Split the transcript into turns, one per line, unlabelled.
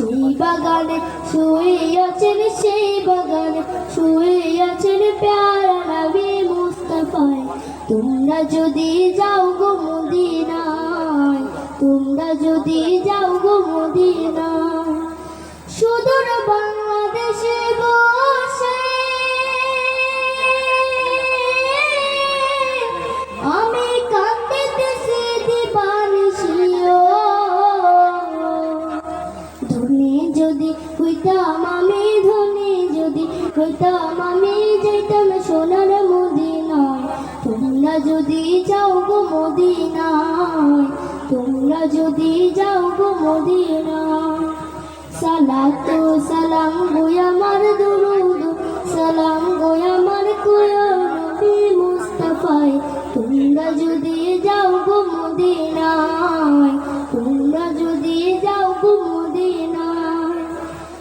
সেই বাগানে শুয়ে আছেন সেই বাগানে শুয়ে আছেন প্যারা নবী মুস্তফায়। তোমরা যদি যাও গো মদিনায়, তোমরা যদি যাও গো মদিনায়। আমি ধনী যদি হইতাম, আমি যেতাম সোনার মদিনায়। তোমরা যদি যাও গো মদিনায়, তোমরা যদি যাও গো মদিনায়। সালাত সালাম গো